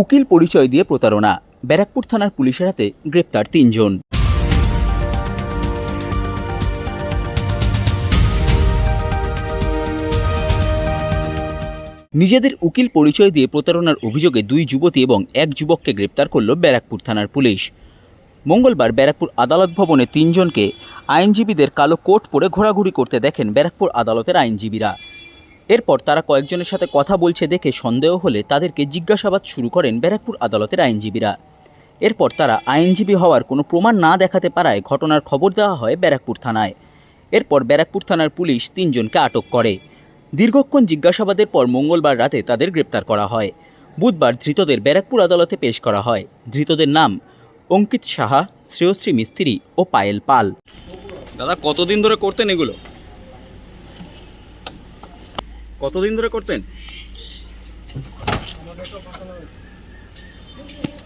উকিল পরিচয় দিয়ে প্রতারণা। ব্যারাকপুর থানার পুলিশের হাতে গ্রেপ্তার তিনজন। নিজেদের উকিল পরিচয় দিয়ে প্রতারণার অভিযোগে দুই যুবতী এবং এক যুবককে গ্রেপ্তার করল ব্যারাকপুর থানার পুলিশ। মঙ্গলবার ব্যারাকপুর আদালত ভবনে তিনজনকে আইনজীবীদের কালো কোট পরে ঘোরাঘুরি করতে দেখেন ব্যারাকপুর আদালতের আইনজীবীরা। এরপর তারা কয়েকজনের সাথে কথা বলছে দেখে সন্দেহ হলে তাদেরকে জিজ্ঞাসাবাদ শুরু করেন ব্যারাকপুর আদালতের আইনজীবীরা। এরপর তারা আইনজীবী হওয়ার কোনো প্রমাণ না দেখাতে পারায় ঘটনার খবর দেওয়া হয় ব্যারাকপুর থানায়। এরপর ব্যারাকপুর থানার পুলিশ তিনজনকে আটক করে। দীর্ঘক্ষণ জিজ্ঞাসাবাদের পর মঙ্গলবার রাতে তাদের গ্রেপ্তার করা হয়। বুধবার ধৃতদের ব্যারাকপুর আদালতে পেশ করা হয়। ধৃতদের নাম অঙ্কিত সাহা, শ্রেয়শ্রী মিস্ত্রি ও পায়েল পাল। দাদা, কতদিন ধরে করতেন এগুলো? কতদিন ধরে করতেন?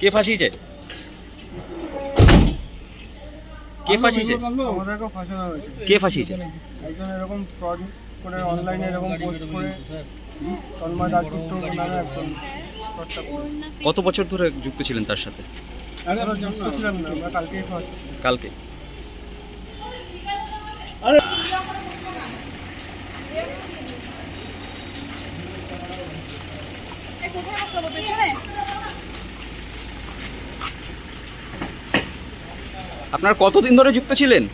কে ফাঁসিয়েছে? কে ফাঁসিয়েছে? কে ফাঁসিয়েছে? একজন এরকম ফ্রড করে অনলাইনে এরকম পোস্ট করে তন্ময় রাজগুপ্ত নামে একজন কত বছর ধরে যুক্ত ছিলেন তার সাথে? আমরা যুক্ত আপনার কতদিন ধরে যুক্ত ছিলেন?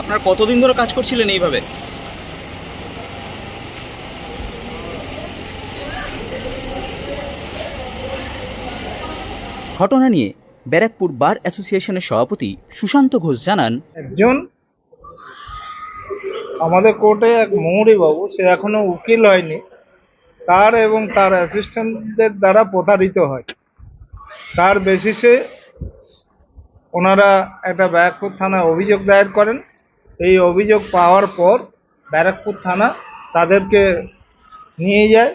আপনার কতদিন ধরে কাজ করছিলেন এইভাবে? ঘটনা নিয়ে ব্যারাকপুর বার অ্যাসোসিয়েশনের সভাপতি সুশান্ত ঘোষ জানান, একজন আমাদের কোর্টে এক মৌরি বাবু, সে এখনও উকিল হয়নি। তার এবং তার অ্যাসিস্ট্যান্টদের দ্বারা প্রতারিত হয়। তার বেসিসে ওনারা একটা ব্যারাকপুর থানায় অভিযোগ দায়ের করেন। এই অভিযোগ পাওয়ার পর ব্যারাকপুর থানা তাদেরকে নিয়ে যায়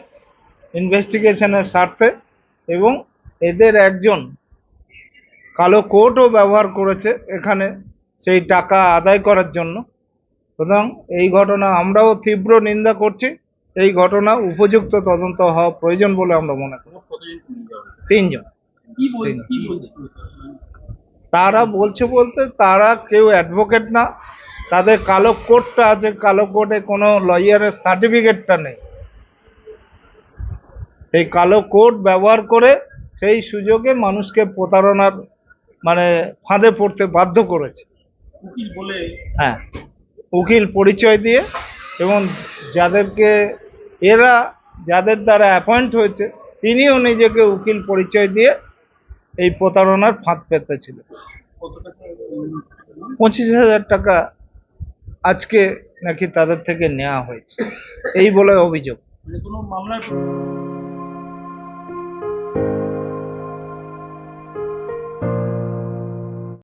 ইনভেস্টিগেশনের স্বার্থে এবং এদের একজন কালো কোটও ব্যবহার করেছে এখানে সেই টাকা আদায় করার জন্য। সুতরাং এই ঘটনা আমরাও তীব্র নিন্দা করছি। এই ঘটনা উপযুক্ত তদন্ত হওয়া প্রয়োজন বলে আমরা মনে করি। তিনজন। তারা বলছে বলতে তারা কেউ অ্যাডভোকেট না। তাদের কালো কোটটা আছে কালো কোটে কোনো লয়ারের সার্টিফিকেটটা নেই। এই কালো কোট ব্যবহার করে সেই সুযোগে মানুষকে প্রতারণার মানে ফাঁদে পড়তে বাধ্য করেছে। উকিল বলে হ্যাঁ উকিল পরিচয় দিয়ে এবং যাদেরকে এরা যাদের দ্বারা অ্যাপয়েন্ট হয়েছে তিনিও নিজেকে উকিল পরিচয় দিয়ে এই প্রতারণার ফাঁদ পেতে ছিল। পঁচিশ হাজার টাকা আজকে নাকি তাদের থেকে নেওয়া হয়েছে। এই বলে অভিযোগ। মানে কোনো মামলায়